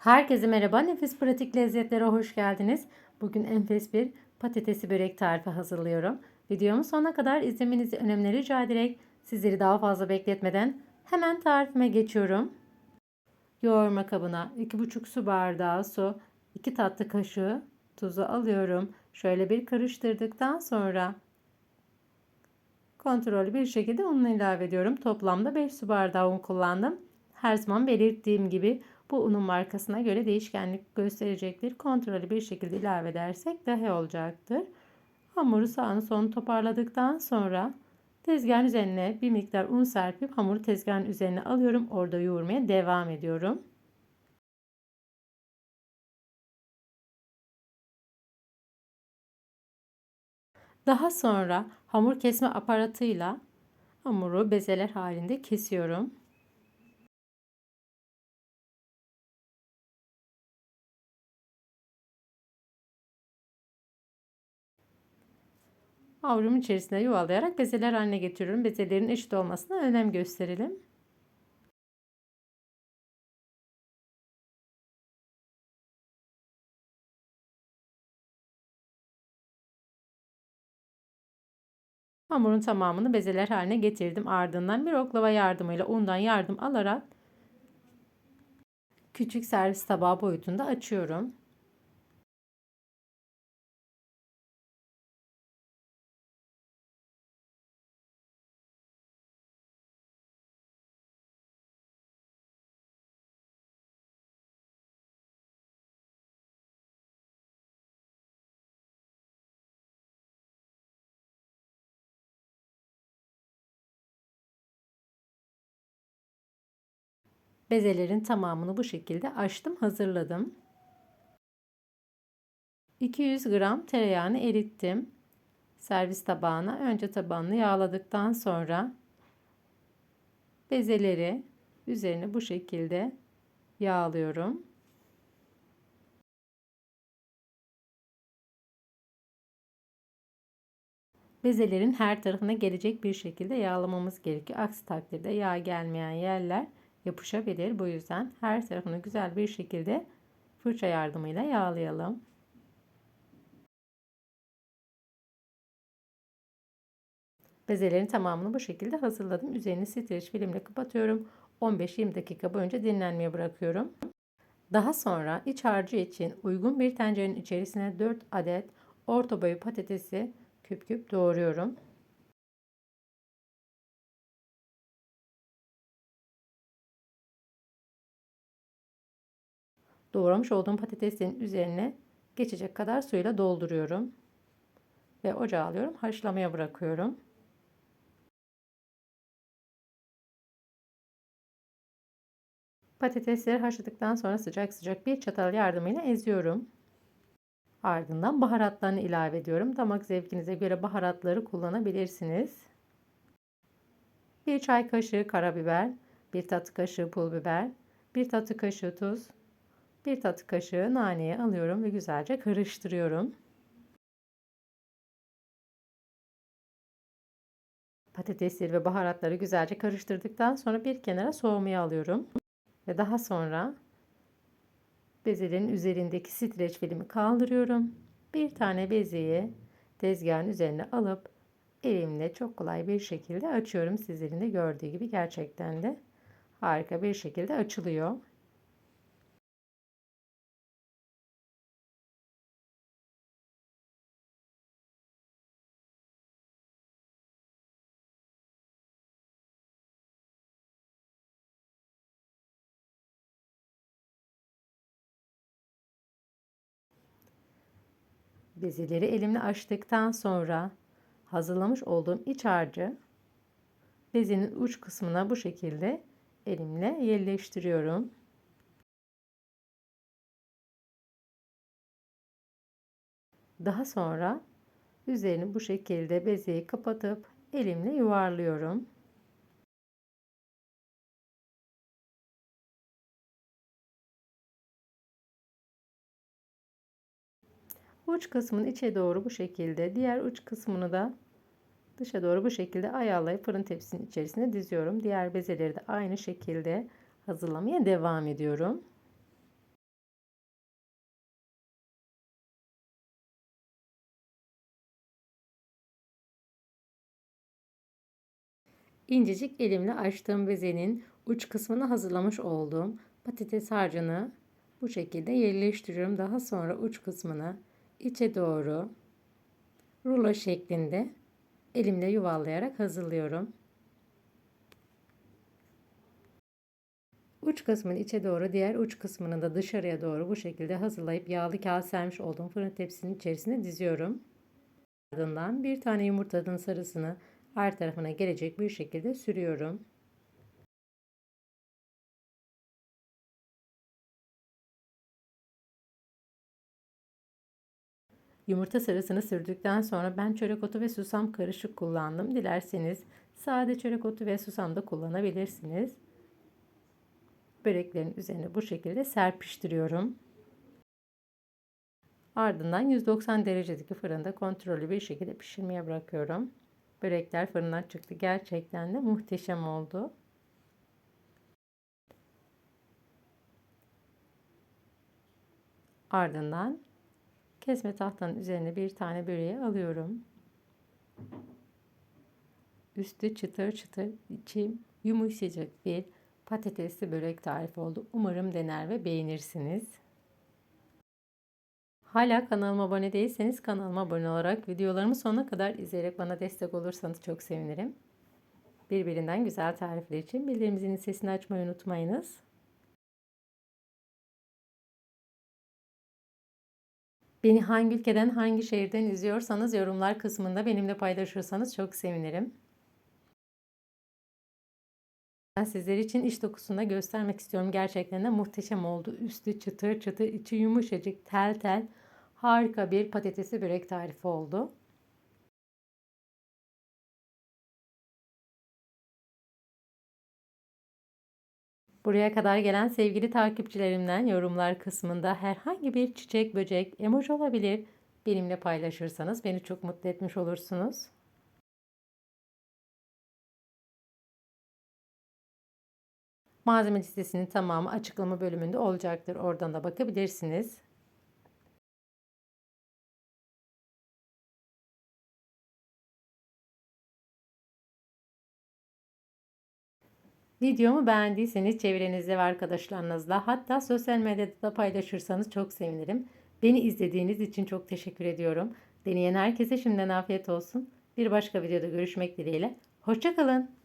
Herkese merhaba. Nefis pratik lezzetlere hoş geldiniz. Bugün enfes bir patatesi börek tarifi hazırlıyorum. Videomu sonuna kadar izlemenizi önemli rica ederek sizleri daha fazla bekletmeden hemen tarifime geçiyorum. Yoğurma kabına 2,5 su bardağı su, 2 tatlı kaşığı tuzu alıyorum. Şöyle bir karıştırdıktan sonra kontrollü bir şekilde ununu ilave ediyorum. Toplamda 5 su bardağı un kullandım. Her zaman belirttiğim gibi bu unun markasına göre değişkenlik gösterecektir. Kontrollü bir şekilde ilave edersek daha olacaktır. Hamuru sağını solunu toparladıktan sonra tezgahın üzerine bir miktar un serpip hamuru tezgahın üzerine alıyorum. Orada yoğurmaya devam ediyorum. Daha sonra hamur kesme aparatıyla hamuru bezeler halinde kesiyorum. Havurumun içerisine yuvalayarak bezeler haline getiriyorum. Bezelerin eşit olmasına önem gösterelim. Hamurun tamamını bezeler haline getirdim. Ardından bir oklava yardımıyla undan yardım alarak küçük servis tabağı boyutunda açıyorum. Bezelerin tamamını bu şekilde açtım, hazırladım. 200 gram tereyağını erittim. Servis tabağına önce tabanını yağladıktan sonra bezeleri üzerine bu şekilde yağlıyorum. Bezelerin her tarafına gelecek bir şekilde yağlamamız gerekiyor. Aksi takdirde yağ gelmeyen yerler yapışabilir. Bu yüzden her tarafını güzel bir şekilde fırça yardımıyla yağlayalım. Bezelerin tamamını bu şekilde hazırladım. Üzerini streç filmle kapatıyorum. 15-20 dakika boyunca dinlenmeye bırakıyorum. Daha sonra iç harcı için uygun bir tencerenin içerisine 4 adet orta boy patatesi küp küp doğruyorum. Doğramış olduğum patateslerin üzerine geçecek kadar suyla dolduruyorum. Ve ocağa alıyorum. Haşlamaya bırakıyorum. Patatesleri haşladıktan sonra sıcak sıcak bir çatal yardımıyla eziyorum. Ardından baharatlarını ilave ediyorum. Damak zevkinize göre baharatları kullanabilirsiniz. Bir çay kaşığı karabiber, bir tatlı kaşığı pul biber, bir tatlı kaşığı tuz, bir tatlı kaşığı naneyi alıyorum ve güzelce karıştırıyorum. Patatesleri ve baharatları güzelce karıştırdıktan sonra bir kenara soğumaya alıyorum. Ve daha sonra bezelerin üzerindeki streç filmi kaldırıyorum. Bir tane bezeyi tezgahın üzerine alıp elimle çok kolay bir şekilde açıyorum. Sizlerin de gördüğü gibi gerçekten de harika bir şekilde açılıyor. Bezeleri elimle açtıktan sonra hazırlamış olduğum iç harcı bezenin uç kısmına bu şekilde elimle yerleştiriyorum. Daha sonra üzerini bu şekilde bezeyi kapatıp elimle yuvarlıyorum. uç kısmını içe doğru bu şekilde diğer uç kısmını da dışa doğru bu şekilde ayarlayıp fırın tepsisinin içerisine diziyorum. Diğer bezeleri de aynı şekilde hazırlamaya devam ediyorum. İncecik elimle açtığım bezenin uç kısmını hazırlamış olduğum patates harcını bu şekilde yerleştiriyorum. Daha sonra uç kısmını içe doğru rulo şeklinde elimle yuvarlayarak hazırlıyorum. Uç kısmını içe doğru, diğer uç kısmını da dışarıya doğru bu şekilde hazırlayıp yağlı kağıt sermiş olduğum fırın tepsinin içerisine diziyorum. Ardından bir tane yumurtanın sarısını her tarafına gelecek bir şekilde sürüyorum. Yumurta sarısını sürdükten sonra ben çörek otu ve susam karışık kullandım. Dilerseniz sade çörek otu ve susam da kullanabilirsiniz. Böreklerin üzerine bu şekilde serpiştiriyorum. Ardından 190 derecedeki fırında kontrollü bir şekilde pişirmeye bırakıyorum. Börekler fırından çıktı. Gerçekten de muhteşem oldu. Ardından kesme tahtanın üzerine bir tane böreği alıyorum. Üstü çıtır çıtır, içi yumuşacık bir patatesli börek tarifi oldu. Umarım dener ve beğenirsiniz. Hala kanalıma abone değilseniz kanalıma abone olarak videolarımı sonuna kadar izleyerek bana destek olursanız çok sevinirim. Birbirinden güzel tarifler için bildirimizin sesini açmayı unutmayınız. Beni hangi ülkeden, hangi şehirden izliyorsanız yorumlar kısmında benimle paylaşırsanız çok sevinirim. Ben sizler için iç dokusunda göstermek istiyorum. Gerçekten de muhteşem oldu. Üstü çıtır çıtır, içi yumuşacık, tel tel. Harika bir patatesli börek tarifi oldu. Buraya kadar gelen sevgili takipçilerimden yorumlar kısmında herhangi bir çiçek, böcek, emoji olabilir. Benimle paylaşırsanız beni çok mutlu etmiş olursunuz. Malzeme listesinin tamamı açıklama bölümünde olacaktır. Oradan da bakabilirsiniz. Videomu beğendiyseniz çevrenizde ve arkadaşlarınızla hatta sosyal medyada da paylaşırsanız çok sevinirim. Beni izlediğiniz için çok teşekkür ediyorum. Deneyen herkese şimdiden afiyet olsun. Bir başka videoda görüşmek dileğiyle. Hoşçakalın.